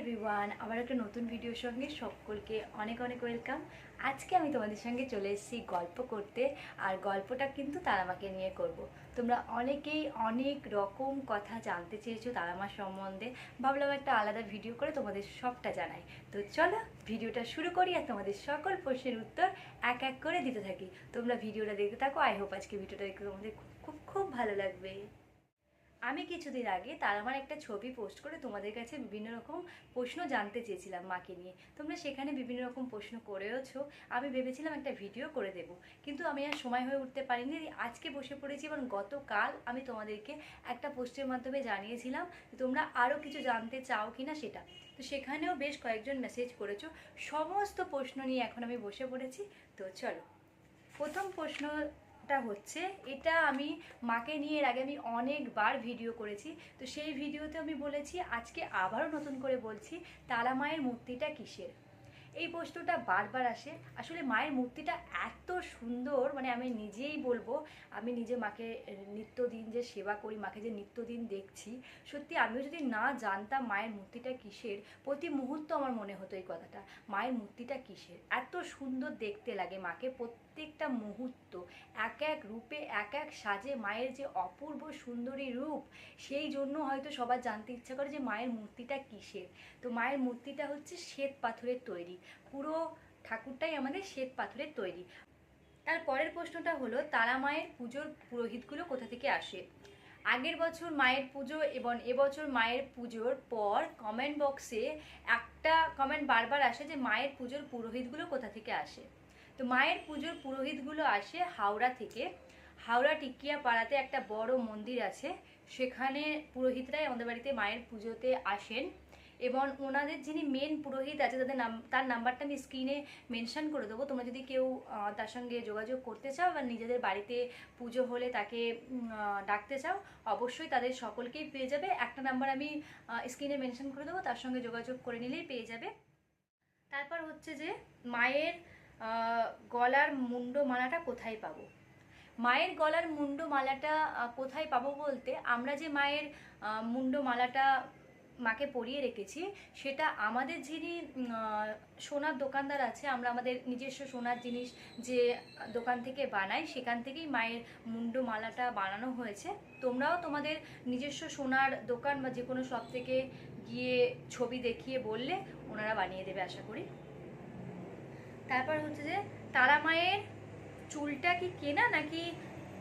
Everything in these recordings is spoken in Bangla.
এভরিওয়ান আবার একটা নতুন ভিডিওর সঙ্গে সকলকে অনেক অনেক ওয়েলকাম আজকে আমি তোমাদের সঙ্গে চলে এসেছি গল্প করতে, আর গল্পটা কিন্তু তারামাকে নিয়ে করব। তোমরা অনেকেই অনেক রকম কথা জানতে চেয়েছো তারামা সম্বন্ধে। ভাবলাম একটা আলাদা ভিডিও করে তোমাদের সবটা জানাই। তো চলো ভিডিওটা শুরু করি আর তোমাদের সকল প্রশ্নের উত্তর এক এক করে দিতে থাকি। তোমরা ভিডিওটা দেখতে থাকো আই হোপ আজকে ভিডিওটা দেখতে তোমাদের খুব খুব খুব ভালো লাগবে। আমি কিছুদিন আগে তার আমার একটা ছবি পোস্ট করে তোমাদের কাছে বিভিন্ন রকম প্রশ্ন জানতে চেয়েছিলাম মাকে নিয়ে। তোমরা সেখানে বিভিন্ন রকম প্রশ্ন করেওছো, আমি ভেবেছিলাম একটা ভিডিও করে দেব। কিন্তু আমি আর সময় হয়ে উঠতে পারিনি। আজকে বসে পড়েছি এবং গতকাল আমি তোমাদেরকে একটা পোস্টের মাধ্যমে জানিয়েছিলাম তোমরা আরও কিছু জানতে চাও কি না সেটা। তো সেখানেও বেশ কয়েকজন মেসেজ করেছ। সমস্ত প্রশ্ন নিয়ে এখন আমি বসে পড়েছি। তো চলো, প্রথম প্রশ্ন টা হচ্ছে, এটা আমি মাকে নিয়ে এর আগে আমি অনেকবার ভিডিও করেছি। তো সেই ভিডিওতে আমি বলেছি, আজকে আবারও নতুন করে বলছি তারা মায়ের মূর্তিটা কিসের? এই প্রশ্নটা বারবার আসে। আসলে মায়ের মূর্তিটা এত সুন্দর মানে আমি নিজেই বলব, আমি নিজে মাকে নিত্যদিন যে সেবা করি, মাকে যে নিত্যদিন দেখছি, সত্যি আমিও যদি না জানতাম মায়ের মূর্তিটা কিসের, প্রতি মুহূর্ত আমার মনে হতো এই কথাটা, মায়ের মূর্তিটা কিসের? এত সুন্দর দেখতে লাগে মাকে প্রত্যেকটা মুহূর্ত, এক এক রূপে, এক এক সাজে মায়ের যে অপূর্ব সুন্দরী রূপ, সেই জন্য হয়তো সবার জানতে ইচ্ছা করে যে মায়ের মূর্তিটা কিসের? তো মায়ের মূর্তিটা হচ্ছে শ্বেত পাথরের তৈরি। পুরো ঠাকুরটাই আমাদের শ্বেত পাথরের তৈরি। তার পরের প্রশ্নটা হলো, তারা মায়ের পুজোর পুরোহিতগুলো কোথা থেকে আসে? আগের বছর মায়ের পুজো এবং এবছর মায়ের পুজোর পর কমেন্ট বক্সে একটা কমেন্ট বারবার আসে যে মায়ের পুজোর পুরোহিতগুলো কোথা থেকে আসে? তো মায়ের পুজোর পুরোহিতগুলো আসে হাওড়া থেকে। হাওড়া টিকিয়া পাড়াতে একটা বড় মন্দির আছে। সেখানে পুরোহিতরাই আমাদের বাড়িতে মায়ের পুজোতে আসেন। এবং ওনাদের যিনি মেন পুরোহিত আছে, তাদের নাম, তার নাম্বারটা আমি স্ক্রিনে মেনশন করে দেবো। তোমরা যদি কেউ তার সঙ্গে যোগাযোগ করতে চাও বা নিজেদের বাড়িতে পুজো হলে তাকে ডাকতে চাও, অবশ্যই তাদের সকলকেই পেয়ে যাবে। একটা নাম্বার আমি স্ক্রিনে মেনশন করে দেবো, তার সঙ্গে যোগাযোগ করে নিলেই পেয়ে যাবে। তারপর হচ্ছে যে, মায়ের গলার মুন্ড মালাটা কোথায় পাবো? মায়ের গলার মুন্ড মালাটা কোথায় পাবো বলতে আমরা যে মায়ের মুন্ড মালাটা মাকে পরিয়ে রেখেছি, সেটা আমাদের যিনি সোনার দোকানদার আছে, আমরা আমাদের নিজস্ব সোনার জিনিস যে দোকান থেকে বানাই, সেখান থেকেই মায়ের মুন্ড মালাটা বানানো হয়েছে। তোমরাও তোমাদের নিজস্ব সোনার দোকান বা যে কোনো শপ থেকে গিয়ে ছবি দেখিয়ে বললে ওনারা বানিয়ে দেবে, আশা করি। তারপর হচ্ছে যে তারা মায়ের চুলটা কি কেনা নাকি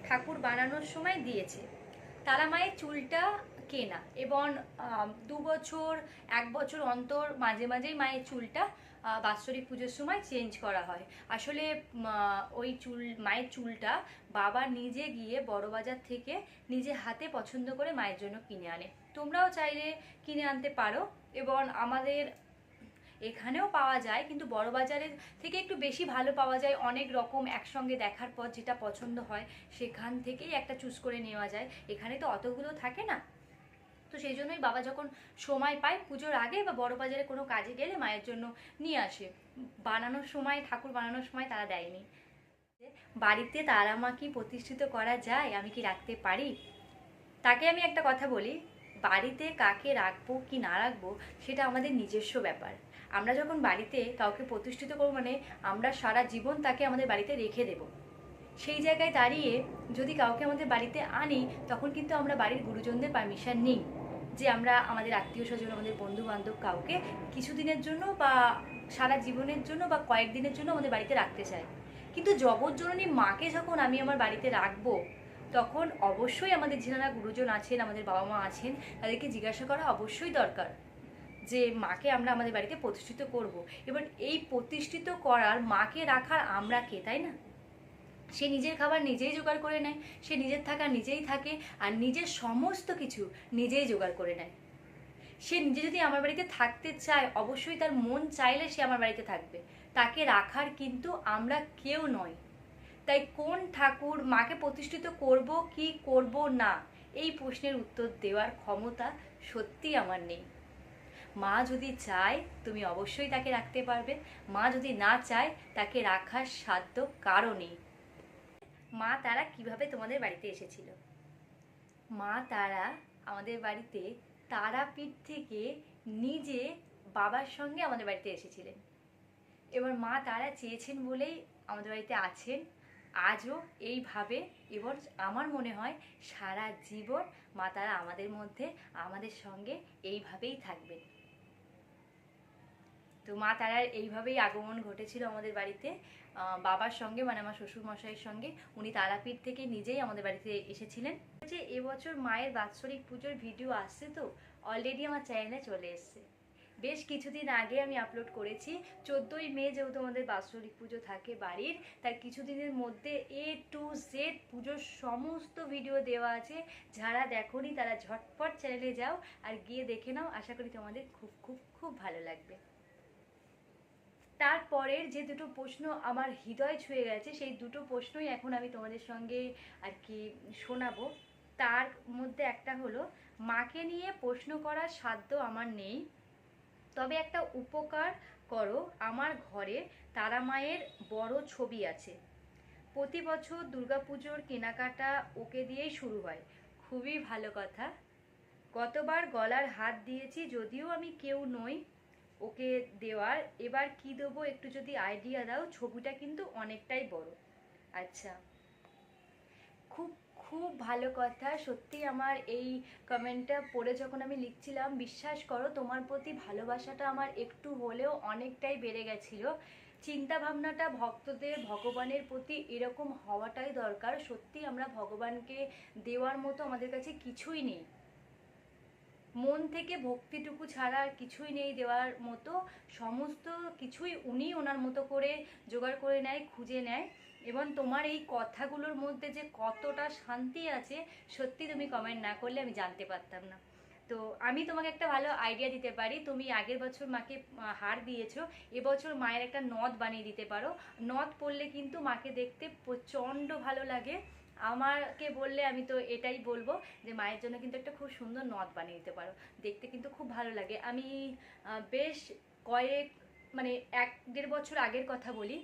ঠাকুর বানানোর সময় দিয়েছে? তারা মায়ের চুলটা কেনা এবং দু বছর, এক বছর অন্তর মাঝে মাঝেই মায়ের চুলটা বাৎসরিক পুজোর সময় চেঞ্জ করা হয়। আসলে ওই চুল, মায়ের চুলটা বাবা নিজে গিয়ে বড়বাজার থেকে নিজে হাতে পছন্দ করে মায়ের জন্য কিনে আনে। তোমরাও চাইলে কিনে আনতে পারো এবং আমাদের এখানেও পাওয়া যায়, কিন্তু বড় বাজারের থেকে একটু বেশি ভালো পাওয়া যায়। অনেক রকম একসঙ্গে দেখার পর যেটা পছন্দ হয়, সেখান থেকেই একটা চুজ করে নেওয়া যায়। এখানে তো অতগুলো থাকে না। তো সেই জন্যই বাবা যখন সময় পায়, পুজোর আগে বা বড় বাজারে কোনো কাজে গেলে মায়ের জন্য নিয়ে আসে। বানানোর সময়, ঠাকুর বানানোর সময় তারা দেয়নি। বাড়িতে তারা মা কি প্রতিষ্ঠিত করা যায়, আমি কি রাখতে পারি? তাকে আমি একটা কথা বলি, বাড়িতে কাকে রাখব, কি না রাখব, সেটা আমাদের নিজস্ব ব্যাপার। আমরা যখন বাড়িতে কাউকে প্রতিষ্ঠিত করব মানে আমরা সারা জীবন তাকে আমাদের বাড়িতে রেখে দেব। সেই জায়গায় দাঁড়িয়ে যদি কাউকে আমাদের বাড়িতে আনি, তখন কিন্তু আমরা বাড়ির গুরুজনদের পারমিশন নিই। যে আমরা আমাদের আত্মীয় স্বজন, আমাদের বন্ধু বান্ধব কাউকে কিছুদিনের জন্য বা সারা জীবনের জন্য বা কয়েকদিনের জন্য আমাদের বাড়িতে রাখতে চাই কিন্তু জগৎজননী মাকে যখন আমি আমার বাড়িতে রাখব, তখন অবশ্যই আমাদের যারা গুরুজন আছেন, আমাদের বাবা মা আছেন, তাদেরকে জিজ্ঞাসা করা অবশ্যই দরকার। যে মাকে আমরা আমাদের বাড়িতে প্রতিষ্ঠিত করব। এবার এই প্রতিষ্ঠিত করার মাকে রাখার আমরা কে, তাই না? সে নিজের খাবার নিজেই জোগাড় করে নেয়, সে নিজের থাকা নিজেই থাকে আর নিজের সমস্ত কিছু নিজেই জোগাড় করে নেয়। সে নিজে যদি আমার বাড়িতে থাকতে চায়, অবশ্যই তার মন চাইলে সে আমার বাড়িতে থাকবে। তাকে রাখার কিন্তু আমরা কেউ নয় তাই কোন ঠাকুর মাকে প্রতিষ্ঠিত করব, কি করব না, এই প্রশ্নের উত্তর দেওয়ার ক্ষমতা সত্যি আমার নেই। মা যদি চায়, তুমি অবশ্যই তাকে রাখতে পারবে। মা যদি না চায়, তাকে রাখার সাধ্য কারও নেই। মা তারা কীভাবে তোমাদের বাড়িতে এসেছিল? মা তারা আমাদের বাড়িতে তারাপীঠ থেকে নিজে বাবার সঙ্গে আমাদের বাড়িতে এসেছিলেন। এবার মা তারা চেয়েছেন বলেই আমাদের বাড়িতে আছেন। আজও এইভাবে এবার আমার মনে হয় সারা জীবন মা তারা আমাদের মধ্যে, আমাদের সঙ্গে এইভাবেই থাকবেন। তো মা তারার এইভাবেই আগমন ঘটেছিল আমাদের বাড়িতে। বাবার সঙ্গে মানে আমার শ্বশুর মশাইয়ের সঙ্গে। উনি তারাপীঠ থেকে নিজেই আমাদের বাড়িতে এসেছিলেন। যে এবছর মায়ের বাৎসরিক পুজোর ভিডিও আসছে তো অলরেডি আমার চ্যানেলে চলে এসছে। বেশ কিছুদিন আগে আমি আপলোড করেছি। চোদ্দোই মে যেহেতু আমাদের বাৎসরিক পুজো থাকে বাড়ির তার কিছুদিনের মধ্যে এ টু জেড পুজোর সমস্ত ভিডিও দেওয়া আছে। যারা দেখোনি তারা ঝটপট চ্যানেলে যাও আর গিয়ে দেখে নাও। আশা করি তোমাদের খুব খুব খুব ভালো লাগবে। তারপরের যে দুটো প্রশ্ন আমার হৃদয় ছুঁয়ে গেছে, সেই দুটো প্রশ্নই এখন আমি তোমাদের সঙ্গে আর কি শোনাবো। তার মধ্যে একটা হলো, মাকে নিয়ে প্রশ্ন করার সাধ্য আমার নেই। তবে একটা উপকার করো, আমার ঘরে তারা মায়ের বড় ছবি আছে। প্রতি বছর দুর্গাপুজোর কেনাকাটা ওকে দিয়েই শুরু হয়। খুবই ভালো কথা। গতবার গলার হাত দিয়েছি, যদিও আমি কেউ নই। ওকে দেওয়ার। এবার কি দেবো? একটু যদি আইডিয়া দাও, ছবিটা কিন্তু অনেকটাই বড়। আচ্ছা। খুব খুব ভালো কথা। সত্যি আমার এই কমেন্টটা পড়ে যখন আমি লিখছিলাম, বিশ্বাস করো, তোমার প্রতি ভালোবাসাটা আমার একটু হলেও অনেকটাই বেড়ে গেছিল। চিন্তা ভাবনাটা ভক্তদের, ভগবানের প্রতি এরকম হওয়াটাই দরকার। সত্যি আমরা ভগবানকে দেওয়ার মতো আমাদের কাছে কিছুই নেই। মন থেকে ভক্তিটুকু ছাড়া আর কিছুই নেই দেওয়ার মতো। সমস্ত কিছুই উনি ওনার মতো করে জোগাড় করে নেয়, খুঁজে নেয়। এবং তোমার এই কথাগুলোর মধ্যে যে কতটা শান্তি আছে, সত্যি তুমি কমেন্ট না করলে আমি জানতে পারতাম না। তো আমি তোমাকে একটা ভালো আইডিয়া দিতে পারি। তুমি আগের বছর মাকে হার দিয়েছ, এবছর মায়ের একটা নথ বানিয়ে দিতে পারো। নথ পড়লে কিন্তু মাকে দেখতে প্রচণ্ড ভালো লাগে। আমাকে বললে আমি তো এটাই বলব যে মায়ের জন্য কিন্তু একটা খুব সুন্দর নথ বানিয়ে দিতে পারো। দেখতে কিন্তু খুব ভালো লাগে। আমি বেশ কয়েক মানে এক দেড় বছর আগের কথা বলি।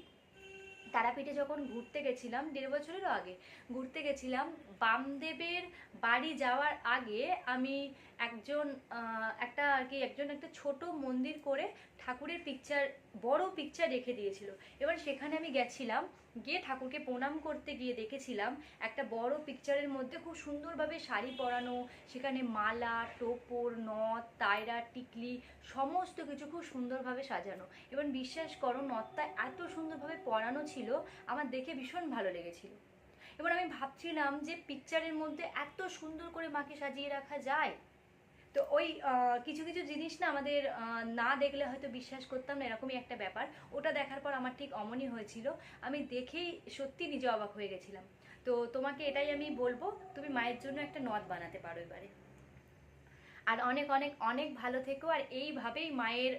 তারাপীঠে যখন ঘুরতে গেছিলাম, দেড় বছরেরও আগে, ঘুরতে গেছিলাম, বামদেবের বাড়ি যাওয়ার আগে আমি একজন একটা আর কি, একজন একটা ছোট মন্দির করে ঠাকুরের পিকচার বড় পিকচার রেখে দিয়েছিল। এবার সেখানে আমি গেছিলাম, গিয়ে ঠাকুরকে প্রণাম করতে গিয়ে দেখেছিলাম, একটা বড় পিকচারের মধ্যে খুব সুন্দরভাবে শাড়ি পরানো, সেখানে মালা, টোপর, নথ, তায়রা, টিকলি, সমস্ত কিছু খুব সুন্দরভাবে সাজানো। এবং বিশ্বাস করো, নথটা এত সুন্দরভাবে পরানো ছিল, আমার দেখে ভীষণ ভালো লেগেছিল। এবার আমি ভাবছিলাম যে পিকচারের মধ্যে এত সুন্দর করে মাকে সাজিয়ে রাখা যায়। তো ওই কিছু কিছু জিনিস না আমাদের না দেখলে হয়তো বিশ্বাস করতাম না, এরকমই একটা ব্যাপার। ওটা দেখার পর আমার ঠিক অমনই হয়েছিল। আমি দেখেই সত্যি নিজে অবাক হয়ে গেছিলাম। তো তোমাকে এটাই আমি বলব, তুমি মায়ের জন্য একটা নদ বানাতে পারো এবারে। আর অনেক অনেক অনেক ভালো থেকো, আর এইভাবেই মায়ের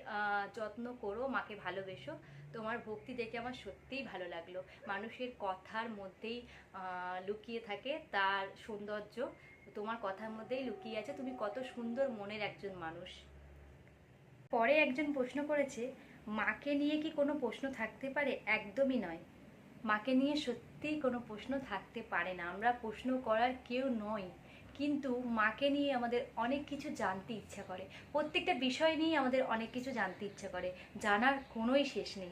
যত্ন করো, মাকে ভালোবেসো। তোমার ভক্তি দেখে আমার সত্যিই ভালো লাগল। মানুষের কথার মধ্যেই লুকিয়ে থাকে তার সৌন্দর্য। তোমার কথার মধ্যেই লুকিয়ে আছে, তুমি কত সুন্দর মনের একজন মানুষ। পরে একজন প্রশ্ন করেছে, মাকে নিয়ে কি কোনো প্রশ্ন থাকতে পারে? একদমই নয়। মাকে নিয়ে সত্যিই কোনো প্রশ্ন থাকতে পারে না। আমরা প্রশ্ন করার কেউ নই। কিন্তু মাকে নিয়ে আমাদের অনেক কিছু জানতে ইচ্ছা করে। প্রত্যেকটা বিষয় নিয়ে আমাদের অনেক কিছু জানতে ইচ্ছা করে। জানার কোনোই শেষ নেই।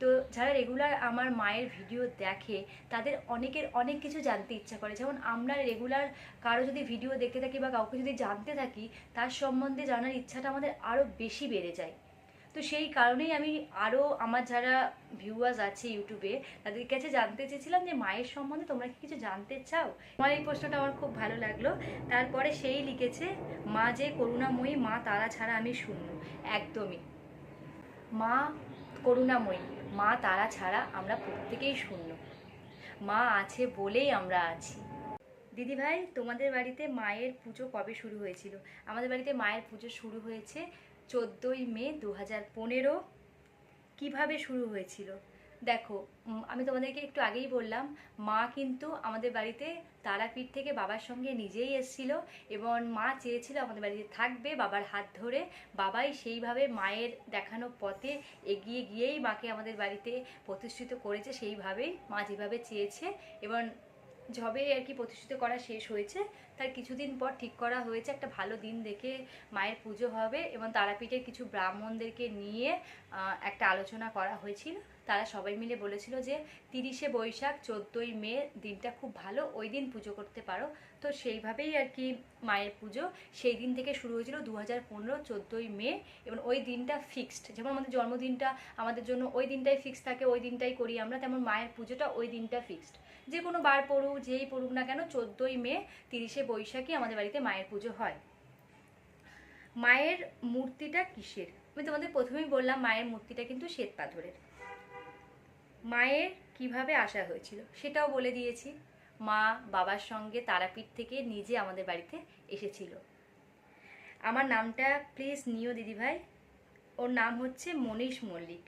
তো যারা রেগুলার আমার মায়ের ভিডিও দেখে, তাদের অনেকের অনেক কিছু জানতে ইচ্ছা করে। যেমন আমরা রেগুলার কারও যদি ভিডিও দেখতে থাকি বা কাউকে যদি জানতে থাকি, তার সম্বন্ধে জানার ইচ্ছাটা আমাদের আরও বেশি বেড়ে যায়। তো সেই কারণেই আমি আরও আমার যারা ভিউয়ার্স আছে ইউটিউবে তাদের কাছে জানতে চেয়েছিলাম যে মায়ের সম্বন্ধে তোমরা কি কিছু জানতে চাও? আমার এই প্রশ্নটা আমার খুব ভালো লাগল। তারপরে সেই লিখেছে, মা যে করুণাময়ী, মা তারা ছাড়া আমি শূন্য। একদমই। মা করুণাময়ী। মা তারা ছাড়া আমরা প্রত্যেকেই শূন্য। মা আছে বলেই আমরা আছি। দিদি ভাই, তোমাদের বাড়িতে মায়ের পুজো কবে শুরু হয়েছিল? আমাদের বাড়িতে মায়ের পুজো শুরু হয়েছে চোদ্দোই মে দু হাজার পনেরো। কীভাবে শুরু হয়েছিল? দেখো আমি তোমাদেরকে একটু আগেই বললাম, মা কিন্তু আমাদের বাড়িতে তারাপীঠ থেকে বাবার সঙ্গে নিজেই এসেছিল এবং মা চেয়েছিল আমাদের বাড়িতে থাকবে বাবার হাত ধরে। বাবাই সেইভাবে মায়ের দেখানো পথে এগিয়ে গিয়েই মাকে আমাদের বাড়িতে প্রতিষ্ঠিত করেছে, সেইভাবেই মা যেভাবে চেয়েছে এবং যবে আর কি প্রতিষ্ঠিত করা শেষ হয়েছে, তার কিছুদিন পর ঠিক করা হয়েছে। একটা ভালো দিন দেখে মায়ের পুজো হবে এবং তারাপীঠের কিছু ব্রাহ্মণদেরকে নিয়ে একটা আলোচনা করা হয়েছিল। তারা সবাই মিলে বলেছিল যে তিরিশে বৈশাখ, চোদ্দোই মে দিনটা খুব ভালো, ওই দিন পুজো করতে পারো। তো সেইভাবেই আর কি মায়ের পুজো। সেই দিন থেকে শুরু হয়েছিল দু হাজার পনেরো, চোদ্দোই মে এবং ওই দিনটা ফিক্সড যেমন আমাদের জন্মদিনটা আমাদের জন্য ওই দিনটাই ফিক্সড থাকে, ওই দিনটাই করি আমরা, তেমন মায়ের পুজোটা ওই দিনটা ফিক্সড যে কোনো বার পড়ুক, যেই পড়ুক না কেন, চোদ্দোই মে তিরিশে বৈশাখী আমাদের বাড়িতে মায়ের পুজো হয়। মায়ের মূর্তিটা কিসের? আমি তোমাদের প্রথমেই বললাম, মায়ের মূর্তিটা কিন্তু শ্বেত পাথরের। মায়ের কীভাবে আসা হয়েছিল সেটাও বলে দিয়েছি। মা বাবার সঙ্গে তারাপীঠ থেকে নিজে আমাদের বাড়িতে এসেছিল। আমার নামটা প্লিজ নিও দিদিভাই। ওর নাম হচ্ছে মনীষ মল্লিক।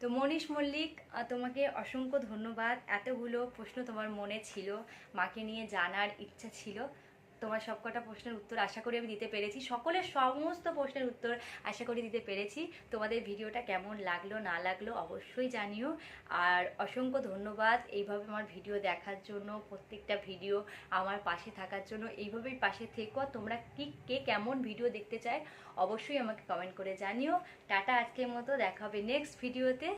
তো মনীষ মল্লিক তোমাকে অসংখ্য ধন্যবাদ। এতগুলো প্রশ্ন তোমার মনে ছিল, মাকে নিয়ে জানার ইচ্ছা ছিল। তোমার সবকটা প্রশ্নের উত্তর আশা করি আমি দিতে পেরেছি। সকলের সমস্ত প্রশ্নের উত্তর আশা করি দিতে পেরেছি। তোমাদের ভিডিওটা কেমন লাগল, না লাগল অবশ্যই জানিও। আর অসংখ্য ধন্যবাদ এইভাবে আমার ভিডিও দেখার জন্য, প্রত্যেকটা ভিডিও আমার পাশে থাকার জন্য। এইভাবেই পাশে থেকো। তোমরা কি, কে কেমন ভিডিও দেখতে চায় অবশ্যই আমাকে কমেন্ট করে জানিও। টাটা আজকের মতো, দেখা হবে নেক্সট ভিডিওতে